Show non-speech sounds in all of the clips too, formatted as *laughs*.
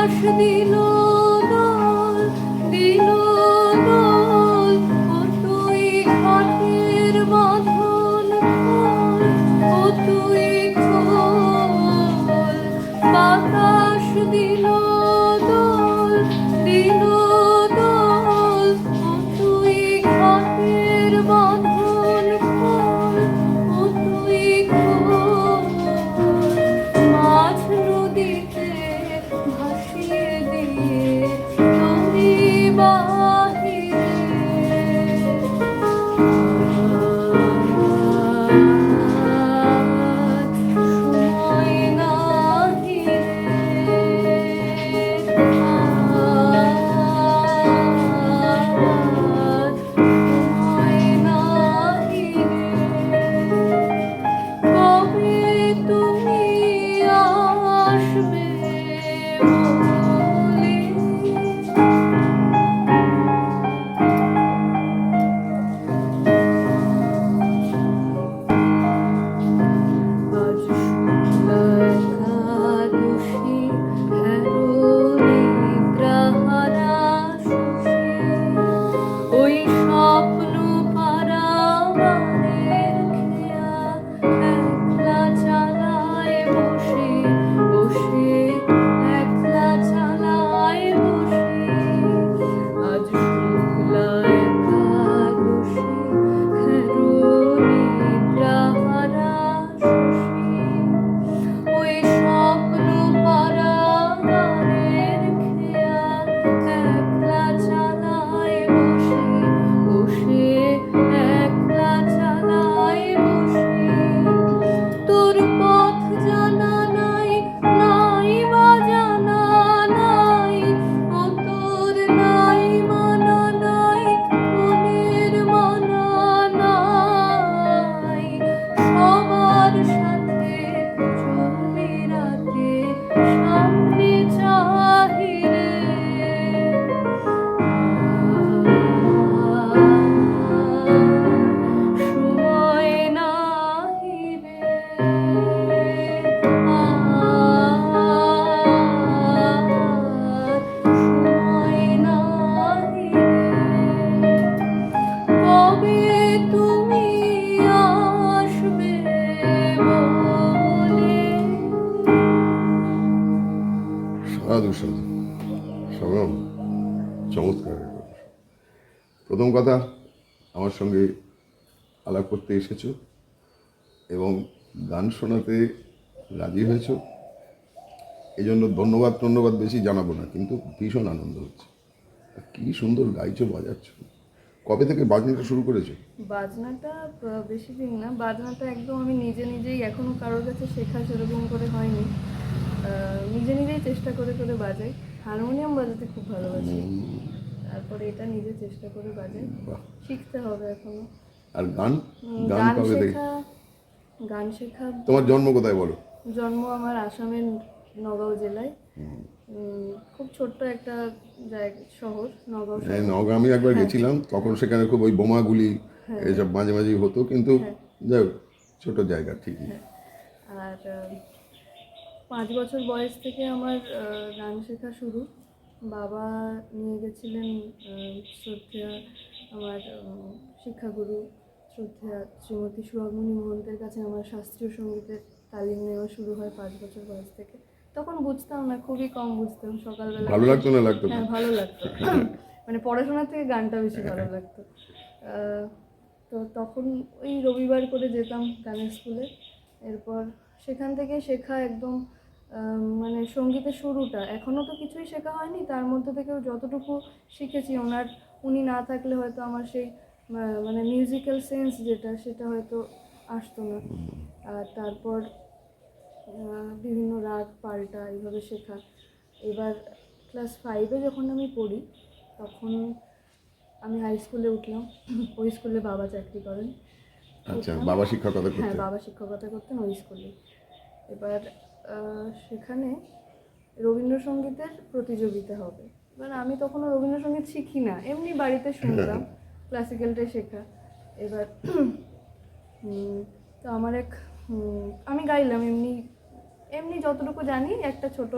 বাতাস দিল দোল কথা আমার সঙ্গে আলাপ করতে এসেছ এবং গান শোনাতে রাজি হয়েছ। এই জন্য ধন্যবাদ ধন্যবাদ বেশি জানাব না কিন্তু ভীষণ আনন্দ হচ্ছে। কি সুন্দর গাইছো বাজাচ্ছ। কবে থেকে বাজনাটা শুরু করেছ? বাজনাটা বেশি দিন না। বাজনাটা একদম আমি নিজে নিজেই এখনও কারোর কাছে শেখা সেরকম করে হয়নি। নিজে নিজেই চেষ্টা করে করে বাজাই। হারমোনিয়াম বাজাতে খুব ভালোবাসি। তারপরে এটা নিজে চেষ্টা করে বাজাই শিখতে হবে এখনও। আর গান? গান কবে থেকে গান শেখা তোমার জন্ম কোথায় বলো? জন্ম আমার আসামের নগাঁও জেলায়। খুব ছোট্ট একটা জায়গা শহর নগাঁও হ্যাঁ নওগাঁ আমি একবার গেছিলাম। তখন সেখানে খুব ওই বোমাগুলি হ্যাঁ। এইসব মাঝে মাঝেই হতো। কিন্তু যাই হোক, ছোট জায়গা ঠিকই। আর পাঁচ বছর বয়স থেকে আমার গান শেখা শুরু। বাবা নিয়ে গেছিলেন শ্রদ্ধেয়া আমার শিক্ষাগুরু শ্রদ্ধেয়া শ্রীমতী সুহাগমণি মহন্তের কাছে আমার শাস্ত্রীয় সঙ্গীতের তালিম নেওয়া শুরু হয় পাঁচ বছর বয়স থেকে। তখন বুঝতাম না খুবই কম বুঝতাম সকালবেলা ভালো লাগতো না লাগতো হ্যাঁ ভালো লাগতো। *coughs* মানে পড়াশোনার থেকে গানটা বেশি ভালো লাগতো। তো তখন ওই রবিবার করে যেতাম গানের স্কুলে। এরপর সেখান থেকে শেখা একদম মানে সঙ্গীতের শুরুটা। এখনও তো কিছুই শেখা হয়নি তার মধ্যে থেকেও যতটুকু শিখেছি ওনার উনি না থাকলে হয়তো আমার সেই মানে মিউজিক্যাল সেন্স যেটা সেটা হয়তো আসতো না। আর তারপর বিভিন্ন রাগ পাল্টা এইভাবে শেখা। এবার ক্লাস ফাইভে যখন আমি পড়ি তখন আমি হাই স্কুলে উঠলাম। ওই স্কুলে বাবা চাকরি করেন। আচ্ছা বাবা শিক্ষকতা হ্যাঁ বাবা শিক্ষকতা করতেন ওই স্কুলে এবার সেখানে রবীন্দ্রসঙ্গীতের প্রতিযোগিতা হবে। এবার আমি তখনও রবীন্দ্রসঙ্গীত শিখি না এমনি বাড়িতে শুনতাম *laughs* ক্লাসিক্যালটাই শেখা। এবার *clears throat* তো আমার এক আমি গাইলাম এমনি এমনি যতটুকু জানি একটা ছোট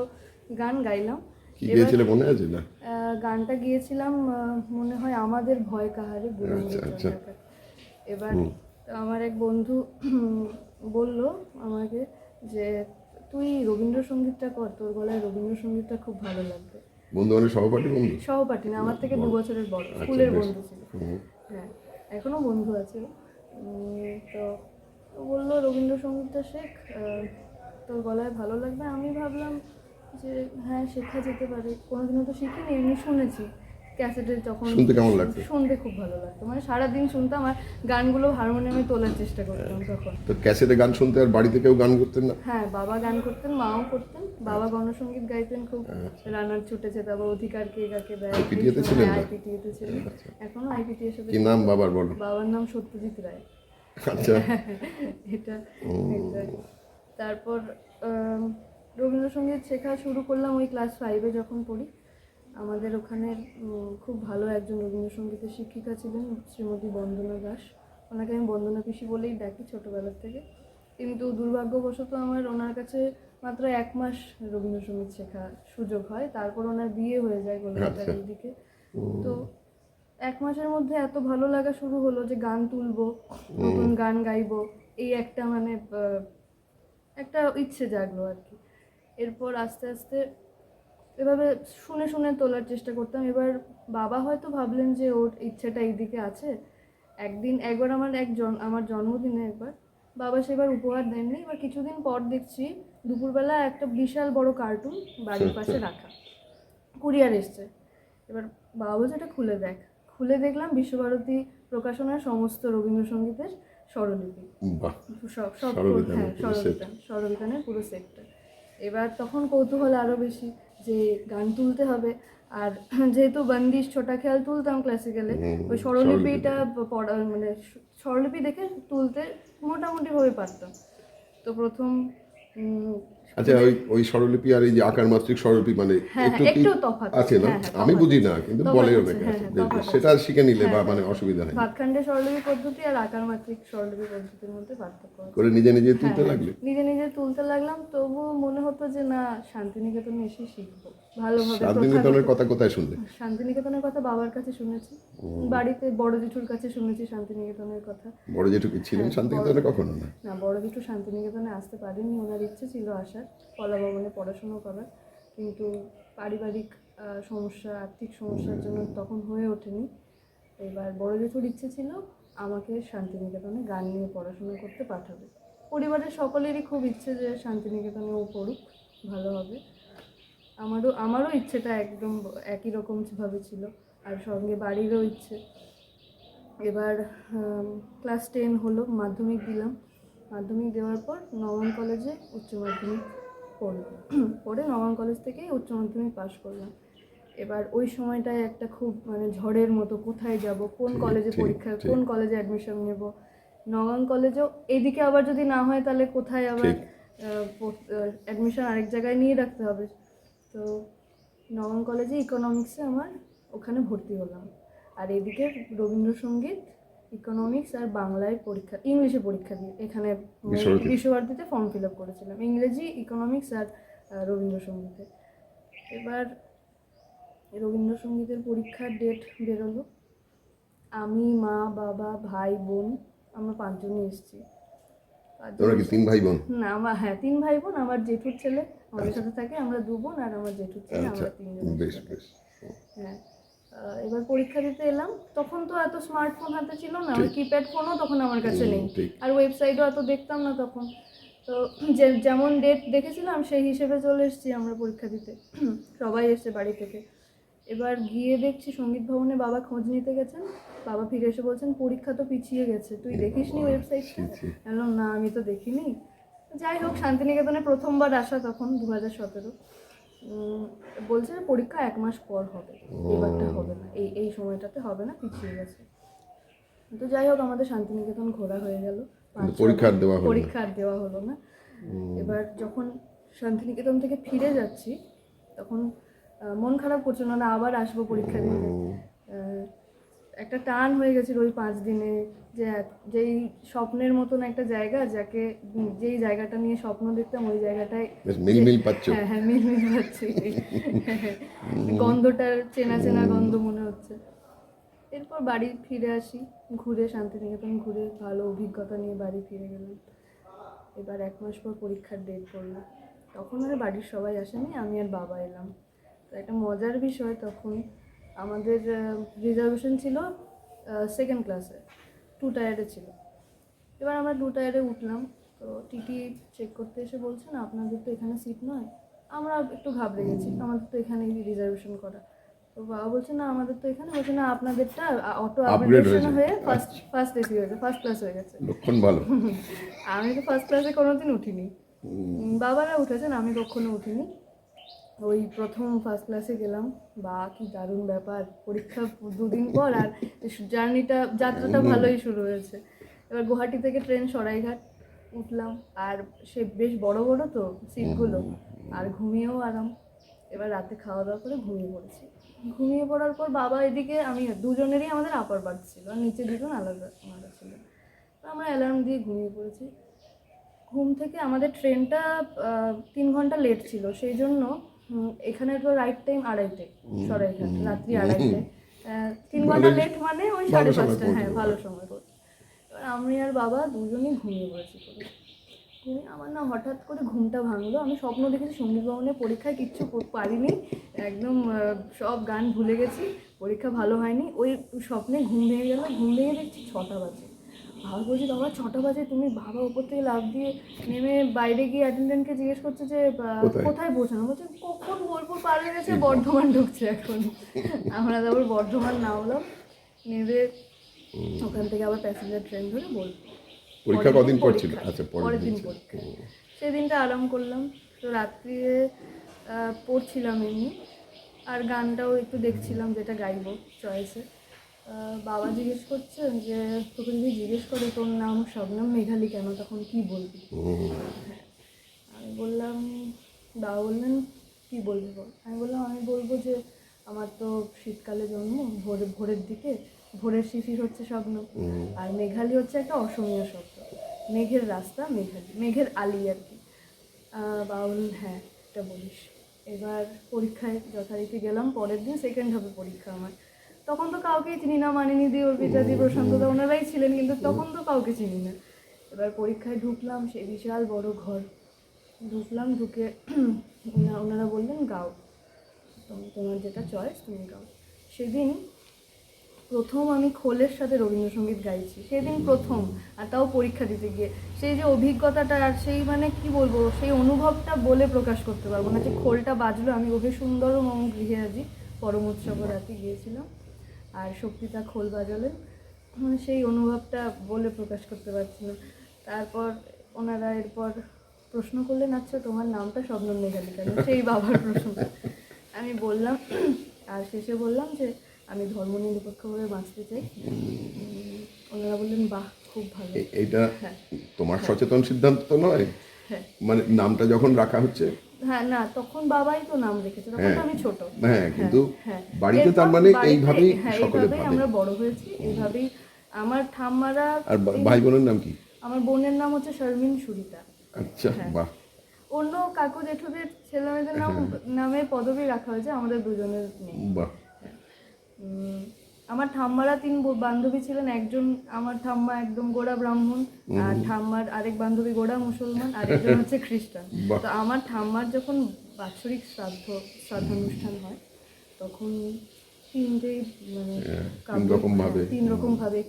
গান গাইলাম। কি গিয়েছিলে মনে আছে না? গানটা গিয়েছিলাম মনে হয় আমাদের ভয় কাহারে আচ্ছা, আচ্ছা। এবার আমার এক বন্ধু বলল আমাকে যে তুই রবীন্দ্রসঙ্গীতটা কর তোর গলায় রবীন্দ্রসঙ্গীতটা খুব ভালো লাগবে। বন্ধু মানে সহপাঠী বন্ধু? সহপাঠী না আমার থেকে দু বছরের বড় স্কুলের বন্ধু ছিল। হ্যাঁ এখনও বন্ধু আছে। তো বলল রবীন্দ্রসঙ্গীতটা শেখ তোর গলায় ভালো লাগবে। আমি ভাবলাম যে হ্যাঁ শেখা যেতে পারে। কোনোদিনও তো শিখিনি এমনি শুনেছি। ক্যাসেটে যখন শুনতে কেমন লাগতো? শুনতে খুব ভালো লাগতো। মানে সারাদিন শুনতাম আর গানগুলো হারমোনিয়ামে তোলার চেষ্টা করতাম তখন। তো ক্যাসেটে গান শুনতে আর বাড়িতে কেউ গান করতেন না? হ্যাঁ বাবা গান করতেন মাও করতেন। বাবা গণসঙ্গীত গাইতেন খুব। আচ্ছা। রানার ছুটেছে তারপর অধিকার কে কাকে দেয় IPTA তে ছিলেন আইপিটিএতে ছিলেন। এখনও আইপিটি এর সাথে কি নাম বাবার বলো? বাবার নাম সত্যজিৎ রায়। আচ্ছা। *laughs* এটা। তারপর রবীন্দ্রসঙ্গীত শেখা শুরু করলাম ওই ক্লাস ফাইভে যখন পড়ি। আমাদের ওখানে উম, খুব ভালো একজন রবীন্দ্রসঙ্গীতের শিক্ষিকা ছিলেন শ্রীমতী বন্দনা দাস। ওনাকে আমি বন্দনা পিসি বলেই ডাকি ছোটোবেলার থেকে। কিন্তু দুর্ভাগ্যবশত আমার ওনার কাছে মাত্র এক মাস রবীন্দ্রসঙ্গীত শেখা সুযোগ হয়। তারপর ওনার বিয়ে হয়ে যায় কলকাতার আচ্ছা। এইদিকে। তো এক মাসের মধ্যে এত ভালো লাগা শুরু হলো যে গান তুলবো নতুন গান গাইবো এই একটা মানে একটা ইচ্ছে জাগলো আর কি। এরপর আস্তে আস্তে এভাবে শুনে শুনে তোলার চেষ্টা করতাম। এবার বাবা হয়তো ভাবলেন যে ওর ইচ্ছাটা এইদিকে আছে। একদিন একবার আমার এক জন আমার জন্মদিনে একবার বাবা সেবার উপহার দেননি। এবার কিছুদিন পর দেখছি দুপুরবেলা একটা বিশাল বড় কার্টুন বাড়ির পাশে রাখা। কুরিয়ার এসছে। এবার বাবা বলছে এটা খুলে দেখ। খুলে দেখলাম বিশ্বভারতী প্রকাশনার সমস্ত রবীন্দ্রসঙ্গীতের স্বরলিপি। সব সব হ্যাঁ। স্বরবিতান স্বরবিতানের পুরো সেটটা এবার তখন কৌতূহল আরও বেশি। যে গান তুলতে হবে। আর *clears throat* যেহেতু বন্দিশ ছোটা খেয়াল তুলতাম ক্লাসিক্যালে ওই স্বরলিপিটা পড়া মানে স্বরলিপি দেখে তুলতে মোটামুটিভাবে পারতাম। তো প্রথম আচ্ছা ওই ওই স্বরলিপি আর এই যে আকার মাত্রিক স্বরলিপি মানে হ্যাঁ, একটু কি একটু আছে। না? হ্যাঁ, হ্যাঁ, আমি বুঝি না কিন্তু বলে অনেকে হ্যাঁ, হ্যাঁ। সেটা শিখে নিলে বা হ্যাঁ, মানে হ্যাঁ। অসুবিধা নেই। ভাতখণ্ডে স্বরলিপি পদ্ধতি আর আকার মাত্রিক স্বরলিপি পদ্ধতির মধ্যে পার্থক্য করে নিজে নিজে তুলতে হ্যাঁ, লাগলে? নিজে নিজে তুলতে লাগলাম তবুও মনে হতো যে না শান্তিনিকেতনে এসে শিখব। ভালোভাবে শান্তিনিকেতনের কথা কোথায় শুনলে? শান্তিনিকেতনের কথা বাবার কাছে শুনেছি। বাড়িতে বড় জেঠুর কাছে শুনেছি শান্তিনিকেতনের কথা। বড় জেঠু কি ছিলেন শান্তিনিকেতনে কখনো? না। না বড় জেঠু শান্তিনিকেতনে আসতে পারেনি। ওনার ইচ্ছে ছিল আসার কলা ভবনে পড়াশুনো করার। কিন্তু পারিবারিক সমস্যা আর্থিক সমস্যার জন্য তখন হয়ে ওঠেনি। এবার বড় জেঠুর ইচ্ছে ছিল আমাকে শান্তিনিকেতনে গান নিয়ে পড়াশোনা করতে পাঠাবে। পরিবারের সকলেরই খুব ইচ্ছে যে শান্তিনিকেতনে ও পড়ুক ভালো হবে। আমারও আমারও ইচ্ছেটা একদম একই রকম ভাবে ছিল আর সঙ্গে বাড়িরও ইচ্ছে। এবার ক্লাস টেন হলো মাধ্যমিক দিলাম। মাধ্যমিক দেওয়ার পর নবম কলেজে উচ্চ মাধ্যমিক পড়লাম। পড়ে নবম কলেজ থেকেই উচ্চ মাধ্যমিক পাশ করলাম। এবার ওই সময়টায় একটা খুব মানে ঝড়ের মতো কোথায় যাব কোন কলেজে পরীক্ষা কোন কলেজে অ্যাডমিশন নেব? নগাঁও কলেজেও এদিকে আবার যদি না হয় তাহলে কোথায় আবার। অ্যাডমিশন আরেক জায়গায় নিয়ে রাখতে হবে? তো নগাঁও কলেজে ইকোনমিক্সে আমার ওখানে ভর্তি হলাম। আর এদিকে রবীন্দ্রসঙ্গীত ইকোনমিক্স আর বাংলায় পরীক্ষা ইংলিশে পরীক্ষা দিয়ে এখানে বিশ্বভারতী। বিশ্বভারতীতে। ফর্ম ফিল আপ করেছিলাম। ইংরেজি ইকোনমিক্স আর রবীন্দ্রসঙ্গীতে। এবার রবীন্দ্রসঙ্গীতের পরীক্ষার ডেট বেরোলো। আমি মা বাবা ভাই বোন আমরা পাঁচজনই এসেছি। কি তিন ভাই বোন? না আমার হ্যাঁ তিন ভাই বোন আমার জেঠুর ছেলে আমাদের সাথে থাকে আমরা দু বোন আর আমার জেঠুর ছেলে আচ্ছা আমরা তিনজন বেশ বেশ। হ্যাঁ। এবার পরীক্ষা দিতে এলাম তখন তো এত স্মার্টফোন হাতে ছিল না ওই কিপ্যাড ফোনও তখন আমার কাছে নেই। আর ওয়েবসাইটও এত দেখতাম না তখন। তো যে- যেমন ডেট দেখেছিলাম সেই হিসেবে চলে এসেছি আমরা পরীক্ষা দিতে। সবাই এসছে বাড়ি থেকে। এবার গিয়ে দেখছি সংগীত ভবনে বাবা খোঁজ নিতে গেছেন। বাবা ফিরে এসে বলছেন পরীক্ষা তো পিছিয়ে গেছে তুই দেখিসনি ওয়েবসাইটটা। বললাম না আমি তো দেখিনি। যাই হোক শান্তিনিকেতনে প্রথমবার আসা তখন দু হাজার সতেরো বলছে যে পরীক্ষা এক মাস পর হবে। এবারটা হবে না। এই এই সময়টাতে হবে না পিছিয়ে গেছে। তো যাই হোক আমাদের শান্তিনিকেতন ঘোরা হয়ে গেল। পরীক্ষা আর দেওয়া হলো না। পরীক্ষা দেওয়া হলো না। এবার যখন শান্তিনিকেতন থেকে ফিরে যাচ্ছি তখন মন খারাপ করছিল না আবার আসব পরীক্ষা দিতে। একটা টান হয়ে গেছিল ওই পাঁচ দিনে যে যেই স্বপ্নের মতন একটা জায়গা যাকে যেই জায়গাটা নিয়ে স্বপ্ন দেখতাম ওই জায়গাটায় মিলমিল পাচ্ছ। হ্যাঁ হ্যাঁ মিল মিল পাচ্ছি গন্ধটা চেনা চেনা গন্ধ মনে হচ্ছে। এরপর বাড়ি ফিরে আসি ঘুরে শান্তিনিকেতন ঘুরে ভালো অভিজ্ঞতা নিয়ে বাড়ি ফিরে গেলাম। এবার এক মাস পর পরীক্ষার ডেট পড়ল। তখন আর বাড়ির সবাই আসেনি আমি আর বাবা এলাম। তো একটা মজার বিষয় তখন আমাদের রিজার্ভেশন ছিল সেকেন্ড ক্লাসে টু টায়ারে ছিল। এবার আমরা টু টায়ারে উঠলাম। তো টিটি চেক করতে এসে বলছে না আপনাদের তো এখানে সিট নয়। আমরা একটু ঘাবড়ে গেছি আমাদের তো এখানেই রিজার্ভেশন করা। তো বাবা বলছে না আমাদের তো এখানে। বলছে না আপনাদেরটা অটো আপগ্রেডেশন হয়ে ফার্স্ট ফার্স্ট এসি হয়েছে ফার্স্ট ক্লাস হয়ে গেছে। লক্ষণ ভালো। আমি তো ফার্স্ট ক্লাসে কোনোদিন উঠিনি। বাবারা উঠেছেন আমি কখনো উঠিনি। ওই প্রথম ফার্স্ট ক্লাসে গেলাম। বা কি দারুণ ব্যাপার পরীক্ষা দুদিন পর আর জার্নিটা যাত্রাটা ভালোই শুরু হয়েছে। এবার গুয়াহাটি থেকে ট্রেন সরাইঘাট উঠলাম। আর সে বেশ বড় বড় তো সিটগুলো। আর ঘুমিয়েও আরাম। এবার রাতে খাওয়া দাওয়া করে ঘুমিয়ে পড়েছি। ঘুমিয়ে পড়ার পর বাবা এদিকে আমি দুজনেরই আমাদের আপার বার্থ ছিল আর নিচে দুজন আলাদা আলাদা ছিল। আমরা অ্যালার্ম দিয়ে ঘুমিয়ে পড়েছি। ঘুম থেকে আমাদের ট্রেনটা তিন ঘণ্টা লেট ছিল। সেই জন্য এখানে তো রাইট টাইম আড়াইটে সরাইঘাট রাত্রি আড়াইটে তিন ঘণ্টা লেট মানে ওই সাড়ে পাঁচটা হ্যাঁ ভালো সময় করে এবার আমি আর বাবা দুজনেই ঘুমিয়ে পড়েছি। ঘুমিয়ে আমার না হঠাৎ করে ঘুমটা ভাঙলো। আমি স্বপ্ন দেখেছি সংগীত ভবনের পরীক্ষায় কিচ্ছু পারিনি। একদম সব গান ভুলে গেছি। পরীক্ষা ভালো হয়নি। ওই স্বপ্নে ঘুম ভেঙে গেল। ঘুম ভেঙে দেখছি ছটা বাজে। বাবা বলছি বাবা ছটা বাজে তুমি বাবা উপর থেকে লাফ দিয়ে নেমে বাইরে গিয়ে অ্যাটেন্ডেন্টকে জিজ্ঞেস করছে যে কোথায়? পৌঁছানো? বলছে কখন বোলপুর পার গেছে বর্ধমান ঢুকছে এখন। আমরা তারপর বর্ধমান নামলাম নেমে ওখান থেকে আবার প্যাসেঞ্জার ট্রেন ধরে বোলপুর। পরীক্ষা পরের কদিন দিন পর ছিল। আচ্ছা পরের দিন পরীক্ষা। সেই দিনটা আরাম করলাম তো রাত্রিরে পড়ছিলাম এমনি আর গানটাও একটু দেখছিলাম যেটা গাইবো চয়েসে বাবা জিজ্ঞেস করছেন যে তোকে যদি জিজ্ঞেস করে তোর নাম শবনম মেঘালি কেন তখন কি বলবি। আমি বললাম বাবা বললেন কি বলবি বল? আমি বললাম আমি বলব যে আমার তো শীতকালে জন্ম ভোরে ভোরের দিকে ভোরের শিশির হচ্ছে স্বপ্ন আর মেঘালি হচ্ছে একটা অসমীয় শব্দ। মেঘের রাস্তা মেঘালি মেঘের আলি আর কি। বাবা বললেন হ্যাঁ এটা বলিস। এবার পরীক্ষায় যথারীতি গেলাম পরের দিন সেকেন্ড হবে পরীক্ষা আমার। তখন তো কাউকেই চিনি না, মানিনি দি অর্পিতা দি প্রশান্ত দা ওনারাই ছিলেন, কিন্তু তখন তো কাউকে চিনি না। এবার পরীক্ষায় ঢুকলাম, সে বিশাল বড় ঘর। ঢুকলাম, ঢুকে *clears throat* ওনা- ওনারা বললেন, গাও। তুমি তোমার যেটা চয়েস তুমি গাও। সেদিন প্রথম আমি খোলের সাথে রবীন্দ্রসঙ্গীত গাইছি। সেদিন প্রথম, আর তাও পরীক্ষা দিতে গিয়ে। সেই যে অভিজ্ঞতাটা আর সেই মানে কি বলব, সেই অনুভবটা বলে প্রকাশ করতে পারব না যে খোলটা বাজলো। আমি ওহে সুন্দর মম গৃহে আজি পরম উৎসব রাতে গিয়েছিলাম। আর শক্তিতা খোল বাজালেন মানে সেই অনুভবটা বলে প্রকাশ করতে পারছি না। তারপর ওনারা এরপর প্রশ্ন করলেন আচ্ছা তোমার নামটা স্বপ্ন মেঘালি কেন? সেই বাবার প্রশ্ন। আমি বললাম আর শেষে বললাম যে আমি ধর্ম নিরপেক্ষভাবে বাঁচতে চাই। ওনারা বললেন বাহ খুব ভালো। এটা হ্যাঁ। তোমার সচেতন সিদ্ধান্ত তো নয়? হ্যাঁ। মানে নামটা যখন রাখা হচ্ছে হ্যাঁ না তখন বাবাই তো নাম রেখেছে তখন তো আমি ছোট। হ্যাঁ কিন্তু হ্যাঁ। বাড়িতে তার মানে এইভাবেই হ্যাঁ সকলে ভাবে আমরা বড় হয়েছি এইভাবেই আমার ঠাম্মারা আর ভাই বোনের নাম কি? আমার বোনের নাম হচ্ছে শর্মিন সুরিতা। আচ্ছা হ্যাঁ। বাহ। অন্য কাকু জেঠুদের ছেলেমেয়েদের নাম নামে পদবি রাখা হয়েছে আমাদের দুজনের নেই। বাহ। আমার ঠাম্মারা তিন বান্ধবী ছিলেন একজন আমার ঠাম্মা একদম গোড়া ব্রাহ্মণ আর ঠাম্মার আরেক বান্ধবী গোড়া মুসলমান আর একজন হচ্ছে *laughs* খ্রিস্টান। তো আমার ঠাম্মার যখন বাৎসরিক শ্রাদ্ধ শ্রাদ্ধানুষ্ঠান হয় তখন তিনটেই মানে হ্যাঁ, তিন রকম ভাবে। হ্যাঁ, তিন রকম ভাবে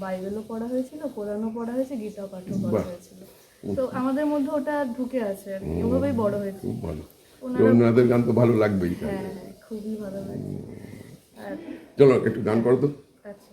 বাইবেলও পড়া হয়েছিল কোরআনও পড়া হয়েছে গীতা পাঠও করা হয়েছিল। তো আমাদের মধ্যে ওটা ঢুকে আছে আর কি। ওভাবেই বড় হয়েছে। ওনারা- গান তো ভালো লাগবেই হ্যাঁ হ্যাঁ খুবই ভালো লাগে আর চলো একটু গান করো তো। আচ্ছা।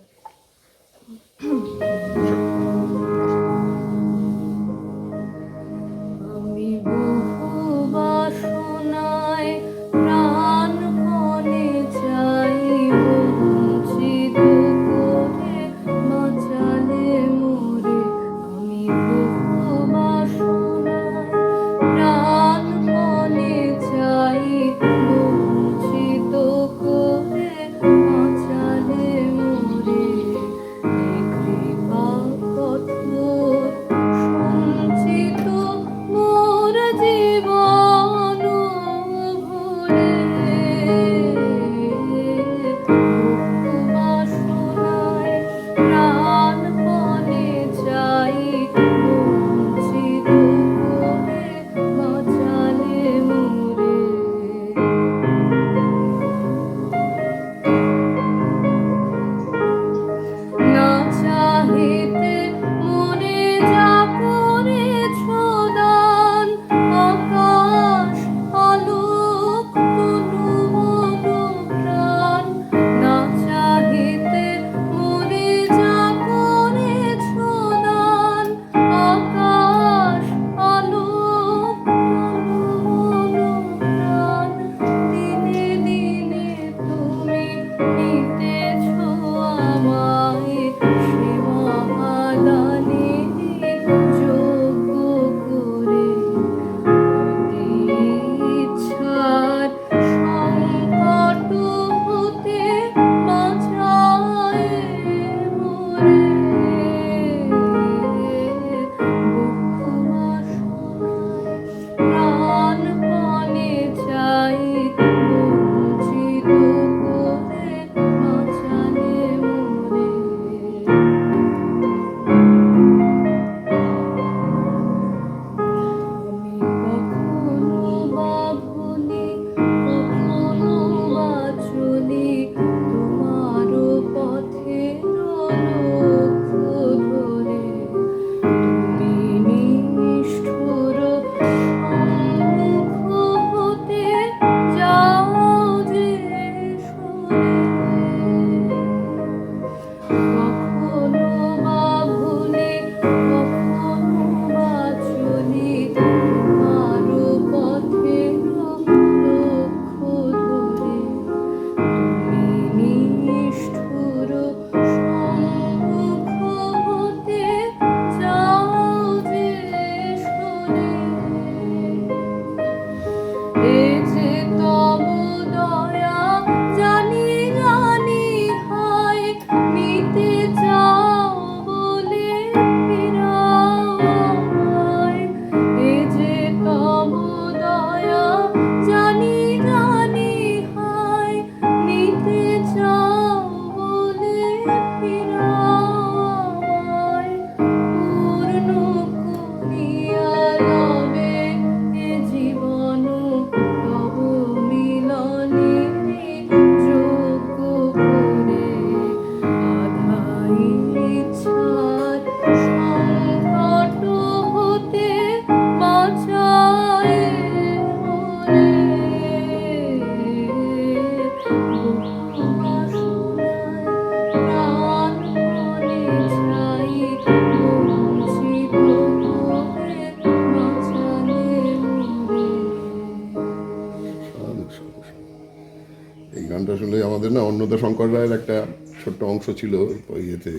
অন্নদা শঙ্কর রায়ের একটা ছোট্ট অংশ ছিল ওই ইয়েতে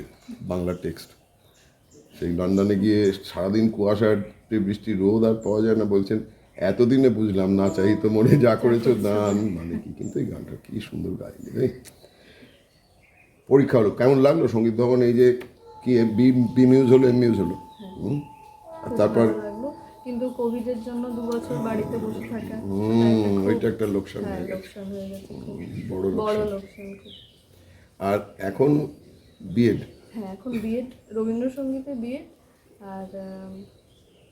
বাংলা টেক্সট। সেই লন্ডনে গিয়ে সারাদিন কুয়াশার বৃষ্টি, রোদ আর পাওয়া যায় না, বলছেন, এতদিনে বুঝলাম না, চাই তো মনে যা করেছ দান। মানে কি, কিন্তু এই গানটা কি সুন্দর গাইলে রে পরীক্ষা হলো, কেমন লাগল? সংগীত ভবন, এই যে, কি, বি বি, মিউজ হলো, এম মিউজ হলো? আর তারপর কিন্তু কোভিডের জন্য দু বছর বাড়িতে বসে থাকা। ওইটা একটা লোকসান হ্যাঁ হয়ে গেছে। লোকসান হয়ে গেছে বড় বড় লোকসান। লোকসান আর এখন বিএড হ্যাঁ এখন বিএড রবীন্দ্রসঙ্গীতে বিএড আর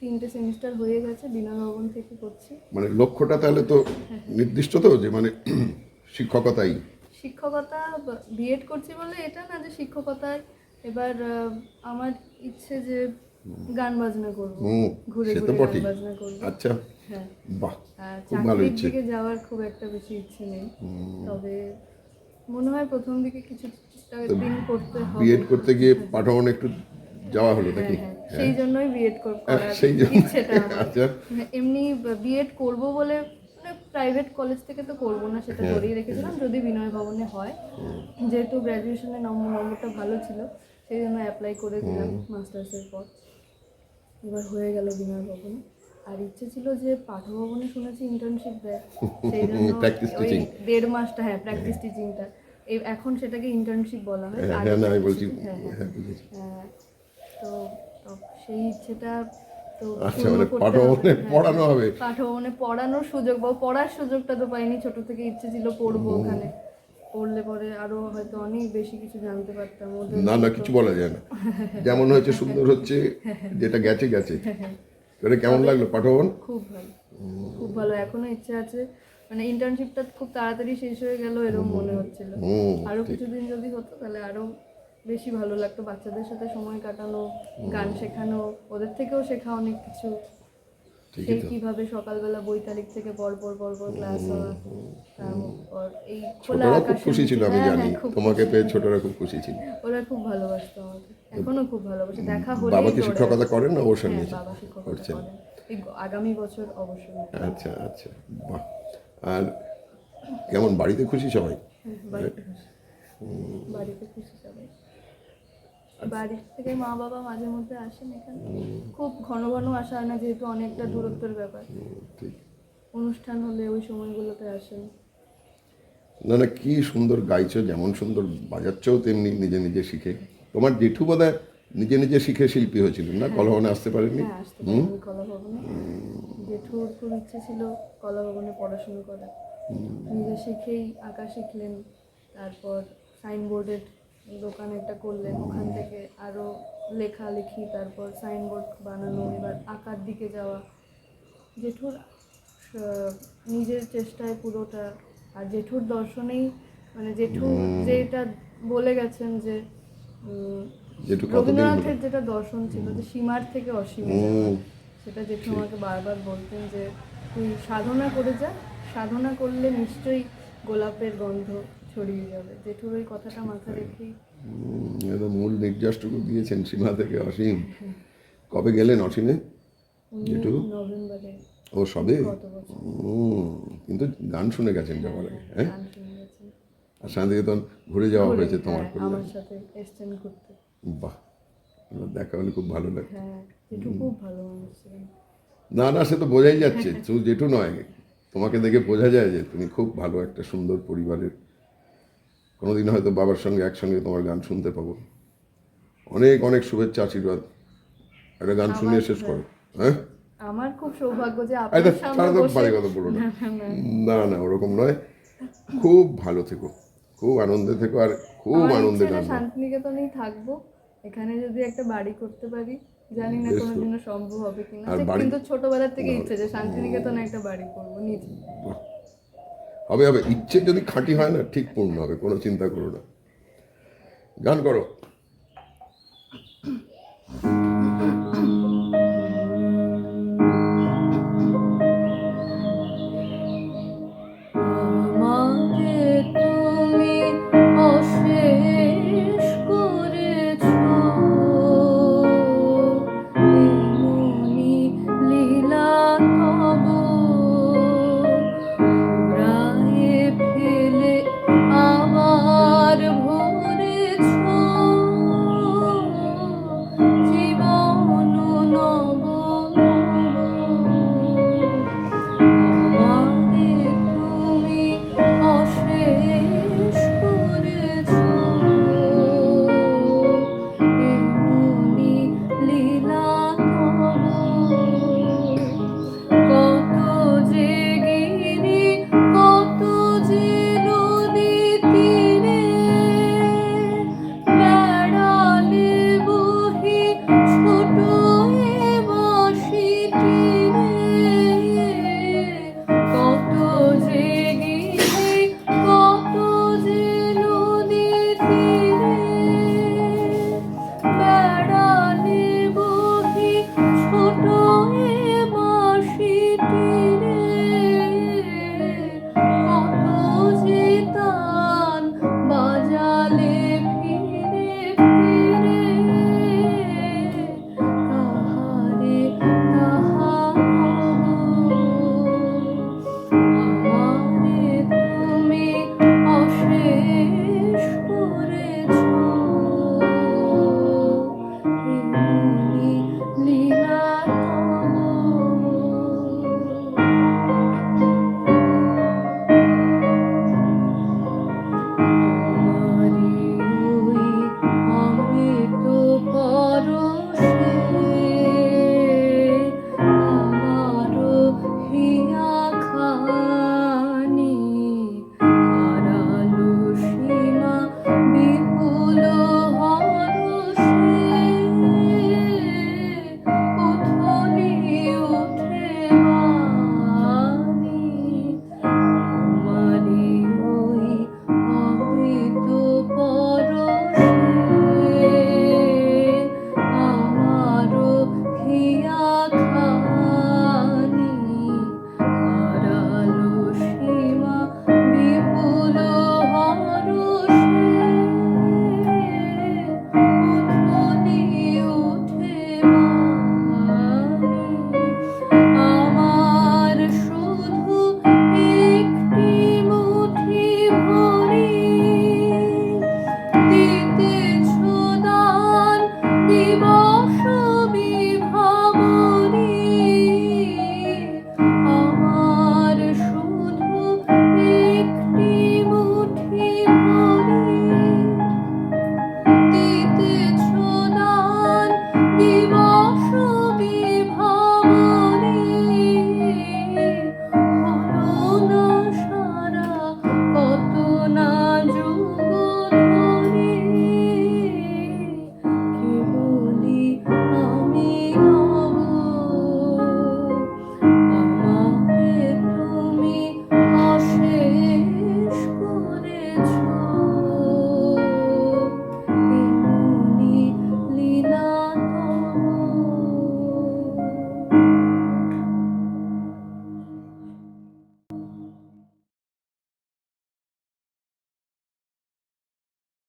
তিনটে সেমিস্টার হয়ে গেছে বিনা ভবন থেকে করছি। মানে লক্ষ্যটা তাহলে তো নির্দিষ্ট তো যে মানে *clears throat* শিক্ষকতাই। শিক্ষকতা বিএড করছি বলে এটা না যে শিক্ষকতায়। এবার আমার ইচ্ছে যে গান বাজনা করব ঘুরে ঘুরে গান বাজনা করব। আচ্ছা হ্যাঁ। বাহ খুব ভালো ইচ্ছে। দিকে যাওয়ার খুব একটা বেশি ইচ্ছে নেই। তবে মনে হয় প্রথম দিকে কিছু দিন করতে হবে। বিএড করতে গিয়ে পাঠভবনে একটু যাওয়া হলো নাকি? হ্যাঁ, হ্যাঁ, সেই জন্যই বিএড করার সেই জন্য। ইচ্ছেটা আচ্ছা। হ্যাঁ, এমনি বিএড করব বলে মানে প্রাইভেট কলেজ থেকে তো করব না সেটা। ধরেই রেখেছিলাম। যদি বিনয় ভবনে হয় যেহেতু গ্র্যাজুয়েশনে নম্বর নম্বরটা ভালো ছিল সেই জন্য অ্যাপ্লাই করে দিলাম মাস্টার্সের পর। এবার হয়ে গেল বিনয় ভবনে। আর ইচ্ছে ছিল যে পাঠভবনে শুনেছি ইন্টার্নশিপ দেয়। *laughs* সেই জন্য ওই দেড় মাসটা হ্যাঁ প্র্যাকটিস টিচিংটা এখন সেটাকে ইন্টার্নশিপ বলা হয়। হ্যাঁ হ্যাঁ না আমি বলছি হ্যাঁ হ্যাঁ। হ্যাঁ তো সেই ইচ্ছেটা তো আচ্ছা মানে পাঠভবনে পড়ানো হবে। পাঠভবনে পড়ানোর সুযোগ বা পড়ার সুযোগটা তো পাইনি ছোট থেকে ইচ্ছে ছিল পড়ব ওখানে। পড়লে পরে আরও হয়তো অনেক বেশি কিছু জানতে পারতাম না না কিছু বলা যায় না। *laughs* যেমন হয়েছে সুন্দর হচ্ছে যেটা গেছে গেছে। এটা কেমন লাগল পাঠভবন? খুব ভালো খুব ভালো এখনও ইচ্ছে আছে। মানে ইন্টার্নশিপটা খুব তাড়াতাড়ি শেষ হয়ে গেল এরকম মনে হচ্ছিল। আরও কিছুদিন যদি হতো তাহলে আরও বেশি ভালো লাগতো। বাচ্চাদের সাথে সময় কাটানো গান শেখানো ওদের থেকেও শেখা অনেক কিছু। সেই কীভাবে সকালবেলা তারিখ থেকে পর পর পর পর ক্লাস হওয়া এই খোলা খুব খুশি ছিল আমি হ্যাঁ, জানি। হ্যাঁ, তোমাকে পেয়ে ছোটরা খুব খুশি ছিল। ওরা খুব ভালোবাসতো আমাকে। এখনও খুব ভালোবাসে। দেখা হলে বাবা কি শিক্ষকতা করেন না ওর সঙ্গে হ্যাঁ করছেন। আগামী বছর অবশ্যই। আচ্ছা আচ্ছা। বাহ। আর কেমন বাড়িতে খুশি সবাই? বাড়িতে খুশি সবাই। বাড়ি থেকে মা বাবা মাঝে মধ্যে আসেন এখানে। খুব ঘন ঘন আসা হয় না যেহেতু অনেকটা দূরত্বের ব্যাপার। অনুষ্ঠান হলে ওই সময়গুলোতে আসেন। না না কি সুন্দর গাইছো যেমন সুন্দর বাজাচ্ছও তেমনি নিজে নিজে শিখে। তোমার জেঠু বোধ নিজে নিজে শিখে শিল্পী হয়েছিল না? কলহনে আসতে পারেনি হ্যাঁ আসতে পারিনি জেঠুর খুব ইচ্ছে ছিল কলা ভবনে পড়াশুনো করার। নিজে শিখেই আঁকা শিখলেন তারপর সাইনবোর্ডের দোকান একটা করলেন ওখান থেকে আরও লেখালেখি তারপর সাইনবোর্ড বানানো এবার আঁকার দিকে যাওয়া। জেঠুর নিজের চেষ্টায় পুরোটা আর জেঠুর দর্শনেই মানে জেঠু যেটা বলে গেছেন যে রবীন্দ্রনাথের যেটা দর্শন ছিল যে সীমার থেকে অসীম সেটা জেঠু আমাকে বারবার বলতেন যে তুই সাধনা করে যা সাধনা করলে নিশ্চয়ই গোলাপের গন্ধ ছড়িয়ে যাবে। জেঠুর ওই কথাটা মাথায় রেখেই। এটা মূল নির্যাসটুকু দিয়েছেন সীমা থেকে অসীম। কবে গেলেন অসীমে? জেঠু? নভেম্বরে ও সবে? কিন্তু গান শুনে গেছেন যাওয়ার আগে হ্যাঁ গেছেন আর শান্তিনিকেতন ঘুরে যাওয়া হয়েছে তোমার হ্যাঁ, পরিবার। আমার সাথে এসছেন ঘুরতে বাহ দেখা হলে খুব ভালো লাগে হ্যাঁ না না সে তো বোঝাই যাচ্ছে *laughs* শুধু জেঠু নয় তোমাকে দেখে বোঝা যায় যে তুমি খুব ভালো একটা সুন্দর পরিবারের কোনোদিন হয়তো বাবার সঙ্গে একসঙ্গে তোমার গান শুনতে পাবো। অনেক অনেক শুভেচ্ছা আশীর্বাদ। একটা গান শুনিয়ে শেষ করো হ্যাঁ? আমার খুব সৌভাগ্য যে আপনার সামনে বসে কথা বলো না। না, ওরকম নয়। খুব ভালো থেকো। খুব আনন্দে থেকো আর খুব আনন্দে গান শান্তিনিকেতনেই থাকব। এখানে যদি একটা বাড়ি করতে পারি জানি না কোনোদিনও সম্ভব হবে কিনা। কিন্তু ছোটবেলার থেকে ইচ্ছে যে শান্তিনিকেতনে একটা বাড়ি করব নিজে। হবে হবে। ইচ্ছে যদি খাঁটি হয় না, ঠিক পূর্ণ হবে, কোনো চিন্তা করো না। গান করো।